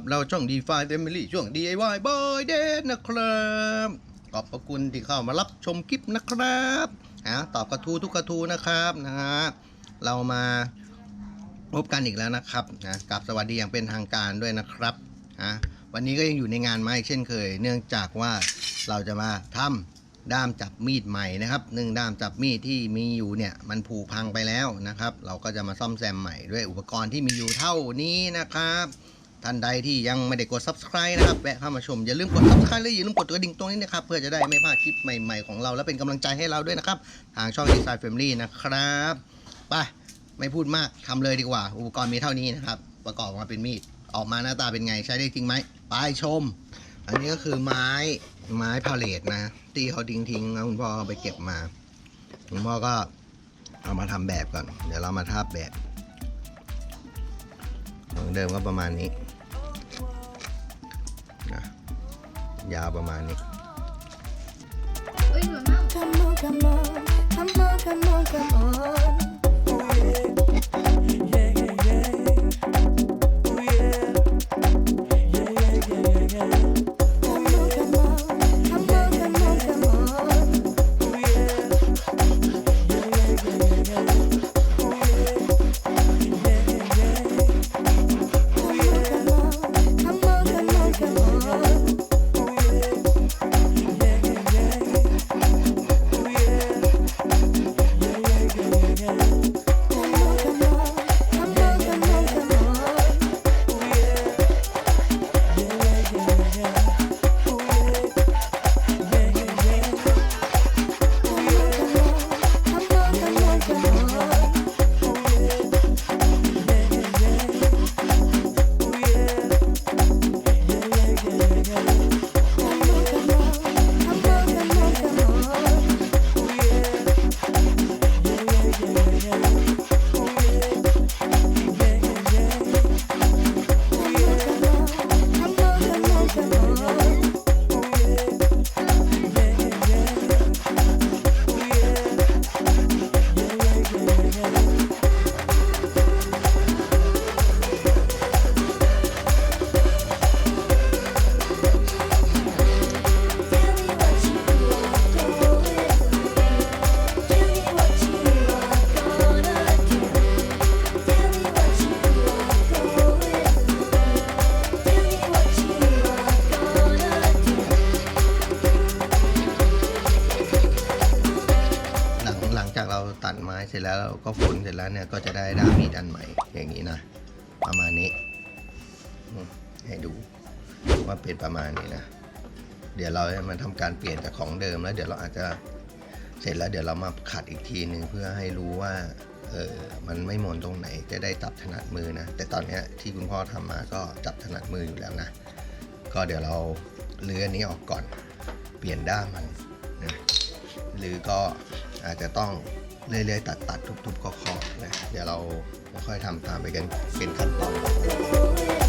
กับเราช่อง DeFi Family ช่วง DIY Boy d a y นะครับ ขอบพระคุณที่เข้ามารับชมคลิปนะครับอะตอบกระทู้ทุกกระทู้นะครับนะฮะเรามาพบกันอีกแล้วนะครับนะกับสวัสดีอย่างเป็นทางการด้วยนะครับอะวันนี้ก็ยังอยู่ในงานไม้เช่นเคย เนื่องจากว่าเราจะมาทำด้ามจับมีดใหม่นะครับหนึ่งด้ามจับมีดที่มีอยู่เนี่ยมันผุพังไปแล้วนะครับ เราก็จะมาซ่อมแซมใหม่ด้วยอุปกรณ์ที่มีอยู่เท่านี้นะครับ ท่านใดที่ยังไม่ได้กด subscribe นะครับแวะเข้ามาชม อย่าลืมกด subscribe และอย่าลืมกดกระดิ่งตรงนี้นะครับ เพื่อจะได้ไม่พลาดคลิปใหม่ๆของเรา และเป็นกำลังใจให้เราด้วยนะครับ ทางช่อง Design Family นะครับไปไม่พูดมากทำเลยดีกว่า อุปกรณ์มีเท่านี้นะครับ ประกอบมาเป็นมีดออกมาหน้าตาเป็นไงใช้ได้จริงไหมไปชม อันนี้ก็คือไม้ไม้พาเลตนะที่เขาทิ้งทิ้งๆแล้วคุณพ่อเอาไปเก็บมาคุณพ่อก็เอามาทำแบบก่อน เดี๋ยวเรามาทาบแบบของเดิมก็ประมาณนี้ นะยาวประมาณนี้เอ้ยสวยมาก Come on, come on, come on, come on, come on. แล้วก็ฝนเสร็จแล้วเนี่ยก็จะได้ด้ามมีดอันใหม่อย่างนี้นะ ประมาณนี้ ให้ดูว่าเป็นประมาณนี้นะ เดี๋ยวเราจะมาทำการเปลี่ยนจากของเดิมแล้ว เดี๋ยวเราอาจจะเสร็จแล้วเดี๋ยวเรามาขัดอีกทีหนึ่งเพื่อให้รู้ว่าเออมันไม่หมนตรงไหนจะได้จับถนัดมือนะ แต่ตอนนี้ที่คุณพ่อทำมาก็จับถนัดมืออยู่แล้วนะ ก็เดี๋ยวเราเลื้ออนนี้ออกก่อน เปลี่ยนด้ามมันนะหรือก็อาจจะต้อง เรื่อยๆ ตัดตัดๆทุบๆก็ขอๆนะเดี๋ยวเราค่อยทำตามไปกันเป็นขั้นตอน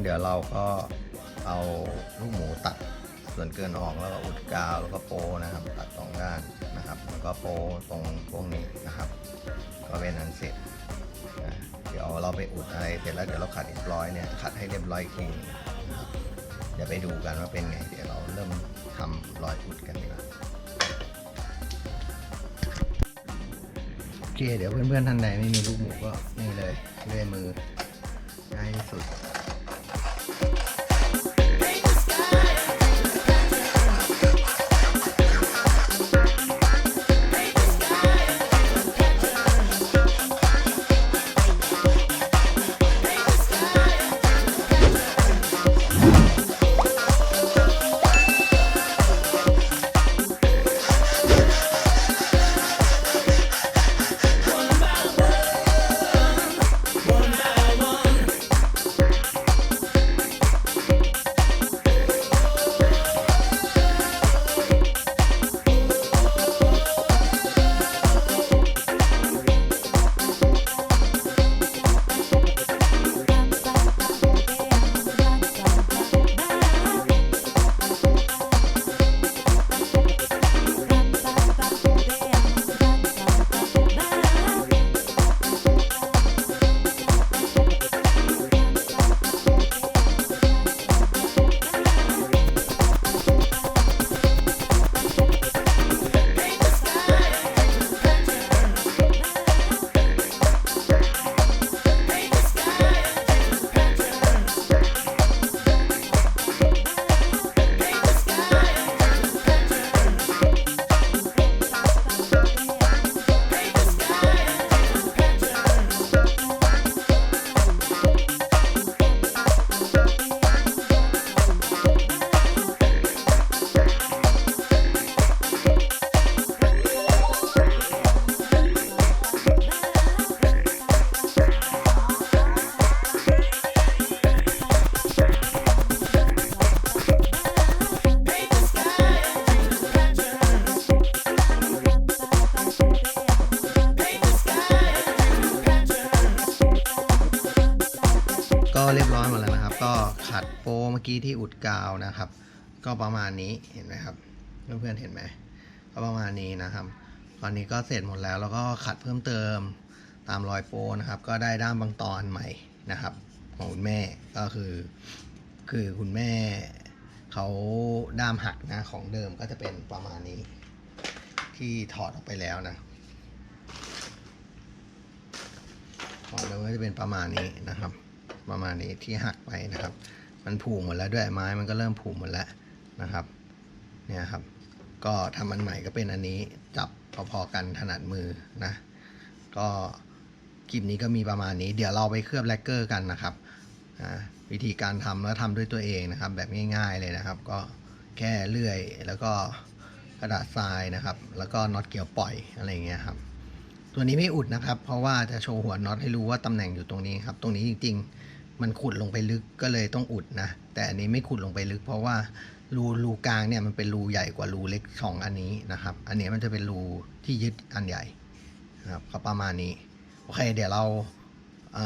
เดี๋ยวเราก็เอาลูกหมูตัดส่วนเกินออกแล้วก็อุดกาวแล้วก็โปนะครับ ตัดสองด้านนะครับแล้วก็โปตรงพวกนี้นะครับ ก็เป็นอันเสร็จนะเดี๋ยวเราไปอุดอะไรเสร็จแล้วเดี๋ยวเราขัดเรียบร้อยเนี่ยขัดให้เรียบร้อยอีกทีนะครับเดี๋ยวไปดูกันว่าเป็นไง เดี๋ยวเราเริ่มทำรอยอุดกันดีกว่าโอเคเดี๋ยวเพื่อนๆท่านใดไม่มีลูกหมูก็นี่เลยเลื่อยมือง่ายที่สุด อกี้ที่อุดกาวนะครับ ก็ประมาณนี้เห็นไหมครับเพื่อนๆเห็นไหมก็ประมาณนี้นะครับตอนนี้ก็เสร็จหมดแล้วแล้วก็ขัดเพิ่มเติมตามรอยโปนะครับ ก็ได้ด้ามบางตอนใหม่นะครับของคุณแม่ก็คือ คือคุณแม่เขาด้ามหักนะของเดิมก็จะเป็นประมาณนี้ ที่ถอดออกไปแล้วนะถอดแล้วก็จะเป็นประมาณนี้นะครับ ประมาณนี้ที่หักไปนะครับ มันผุหมดแล้วด้วยไม้มันก็เริ่มผุหมดแล้วนะครับเนี่ยครับ ก็ทำอันใหม่ก็เป็นอันนี้จับพอๆกันถนัดมือนะ ก็คลิปนี้ก็มีประมาณนี้ เดี๋ยวเราไปเคลือบแลกเกอร์กันนะครับวิธีการทำแล้วทำด้วยตัวเองนะครับ แบบง่ายๆเลยนะครับ ก็แค่เลื่อยแล้วก็กระดาษทรายนะครับ แล้วก็น็อตเกี่ยวปล่อยอะไรเงี้ยครับ ตัวนี้ไม่อุดนะครับ เพราะว่าจะโชว์หัวน็อตให้รู้ว่าตำแหน่งอยู่ตรงนี้ครับ ตรงนี้จริง ๆ มันขุดลงไปลึกก็เลยต้องอุดนะ แต่อันนี้ไม่ขุดลงไปลึก เพราะว่ารูรูกลางเนี่ยมันเป็นรูใหญ่กว่ารูเล็กสองอันนี้นะครับ อันนี้มันจะเป็นรูที่ยึดอันใหญ่นะครับก็ประมาณนี้โอเค เดี๋ยวเราเ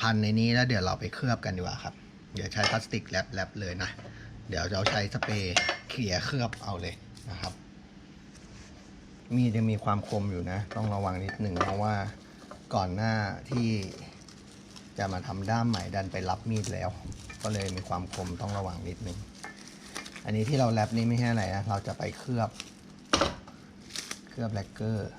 พันในนี้แล้วเดี๋ยวเราไปเคลือบกันดีกว่าครับ เดี๋ยวใช้พลาสติกแรปแรปเลยนะ เดี๋ยวเราใช้สเปรย์เขี่ยเคลือบเอาเลยนะครับ มีดยังมีความคมอยู่นะ ต้องระวังนิดหนึ่งเพราะว่าก่อนหน้าที่ จะมาทำด้ามใหม่ดันไปรับมีดแล้ว ก็เลยมีความคมต้องระวังนิดหนึ่งอันนี้ที่เราแรปนี่ไม่ใช่อะไรนะ เราจะไปเคลือบ เคลือบแลกเกอร์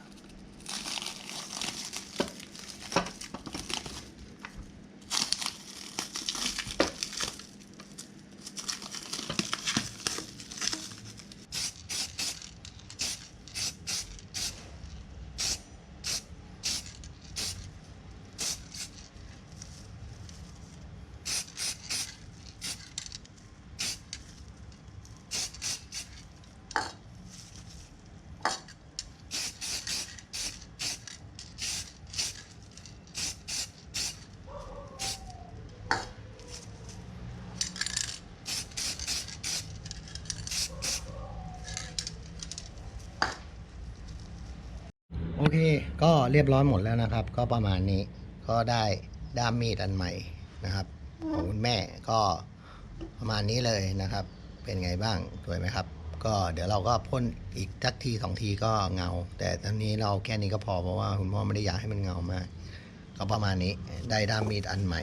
เค ก็เรียบร้อยหมดแล้วนะครับ ก็ประมาณนี้ก็ได้ด้ามมีดอันใหม่นะครับของคุณแม่ก็ประมาณนี้เลยนะครับ เป็นไงบ้างสวยไหมครับ ก็เดี๋ยวเราก็พ่นอีกสักทีสองทีก็เงา แต่ตอนนี้เราแค่นี้ก็พอเพราะว่าคุณพ่อไม่ได้อยากให้มันเงามาก ก็ประมาณนี้ได้ด้ามมีดอันใหม่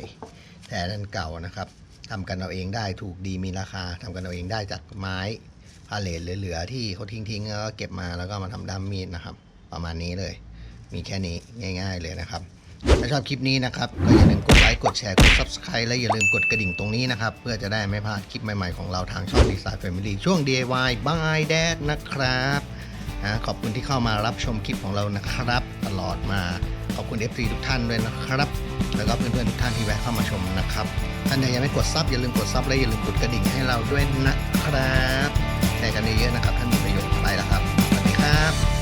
แต่อันเก่านะครับทำกันเอาเองได้ถูกดีมีราคาทำกันเอาเองได้จากไม้พาเลทเหลือๆที่เขาทิ้งๆแล้วก็เก็บมาแล้วก็มาทำด้ามมีดนะครับ ประมาณนี้เลย มีแค่นี้ง่าย ๆเลยนะครับถ้าชอบคลิปนี้นะครับก็อย่าลืมกดไลค์กดแชร์กด subscribe และอย่าลืมกดกระดิ่งตรงนี้นะครับ เพื่อจะได้ไม่พลาดคลิปใหม่ๆของเราทางช่อง Design Family ช่วง DIY by Dad นะครับนะขอบคุณที่เข้ามารับชมคลิปของเรานะครับ ตลอดมาขอบคุณ FC ทุกท่านด้วยนะครับ แล้วก็เพื่อนๆทุกท่านที่แวะเข้ามาชมนะครับท่านใดยังไม่กดซับอย่าลืมกดซับและอย่าลืมกดกระดิ่งให้เราด้วยนะครับแชร์กันเยอะๆนะครับท่านมีประโยชน์ไปแล้วครับสวัสดีครับ